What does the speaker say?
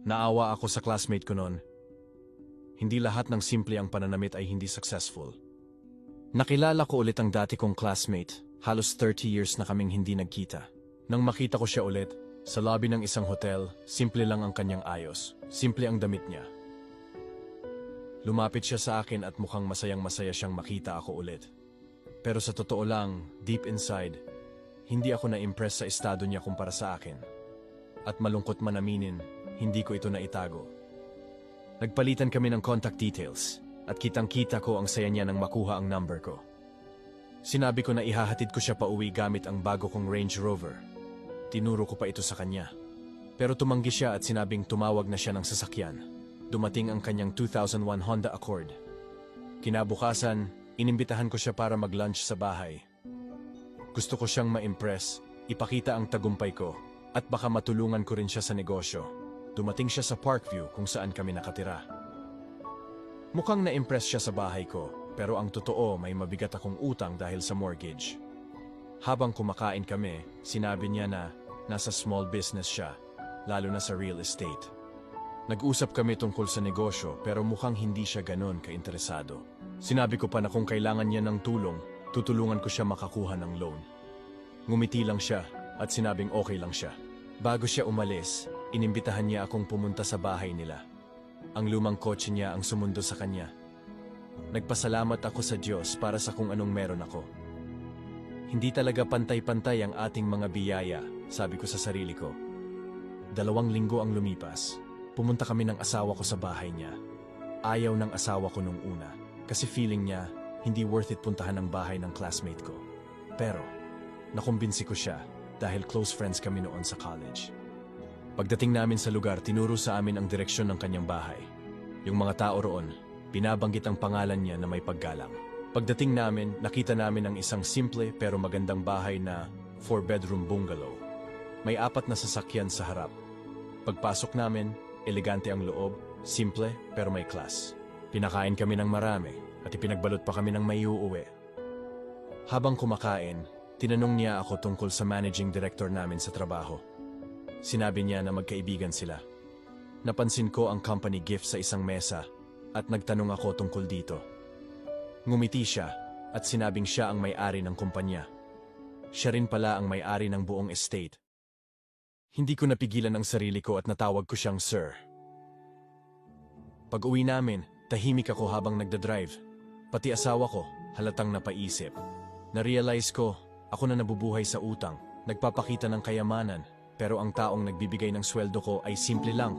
Naawa ako sa classmate ko noon. Hindi lahat ng simple ang pananamit ay hindi successful. Nakilala ko ulit ang dati kong classmate. Halos 30 years na kaming hindi nagkita. Nang makita ko siya ulit, sa lobby ng isang hotel, simple lang ang kanyang ayos. Simple ang damit niya. Lumapit siya sa akin at mukhang masayang masaya siyang makita ako ulit. Pero sa totoo lang, deep inside, hindi ako na-impress sa estado niya kumpara sa akin. At malungkot man aminin, hindi ko ito naitago. Nagpalitan kami ng contact details at kitang-kita ko ang saya niya nang makuha ang number ko. Sinabi ko na ihahatid ko siya pa uwi gamit ang bago kong Range Rover. Tinuro ko pa ito sa kanya. Pero tumanggi siya at sinabing tumawag na siya ng sasakyan. Dumating ang kanyang 2001 Honda Accord. Kinabukasan, inimbitahan ko siya para mag-lunch sa bahay. Gusto ko siyang ma-impress, ipakita ang tagumpay ko, at baka matulungan ko rin siya sa negosyo. Dumating siya sa Parkview kung saan kami nakatira. Mukhang na-impress siya sa bahay ko, pero ang totoo may mabigat akong utang dahil sa mortgage. Habang kumakain kami, sinabi niya na nasa small business siya, lalo na sa real estate. Nag-usap kami tungkol sa negosyo pero mukhang hindi siya ganon kainteresado. Sinabi ko pa na kung kailangan niya ng tulong, tutulungan ko siya makakuha ng loan. Ngumiti lang siya at sinabing okay lang siya. Bago siya umalis, inimbitahan niya akong pumunta sa bahay nila. Ang lumang kotse niya ang sumundo sa kanya. Nagpasalamat ako sa Diyos para sa kung anong meron ako. Hindi talaga pantay-pantay ang ating mga biyaya, sabi ko sa sarili ko. Dalawang linggo ang lumipas. Pumunta kami ng asawa ko sa bahay niya. Ayaw ng asawa ko nung una kasi feeling niya hindi worth it puntahan ang bahay ng classmate ko. Pero, nakumbinsi ko siya dahil close friends kami noon sa college. Pagdating namin sa lugar, tinuro sa amin ang direksyon ng kanyang bahay. Yung mga tao roon, binabanggit ang pangalan niya na may paggalang. Pagdating namin, nakita namin ang isang simple pero magandang bahay na four-bedroom bungalow. May apat na sasakyan sa harap. Pagpasok namin, elegante ang loob, simple pero may class. Pinakain kami ng marami at ipinagbalot pa kami ng may uuwi. Habang kumakain, tinanong niya ako tungkol sa managing director namin sa trabaho. Sinabi niya na magkaibigan sila. Napansin ko ang company gift sa isang mesa at nagtanong ako tungkol dito. Ngumiti siya at sinabing siya ang may-ari ng kumpanya. Siya rin pala ang may-ari ng buong estate. Hindi ko napigilan ang sarili ko at natawag ko siyang sir. Pag uwi namin, tahimik ako habang nagdadrive. Pati asawa ko, halatang napaisip. Na-realize ko, ako na nabubuhay sa utang, nagpapakita ng kayamanan, pero ang taong nagbibigay ng sweldo ko ay simple lang,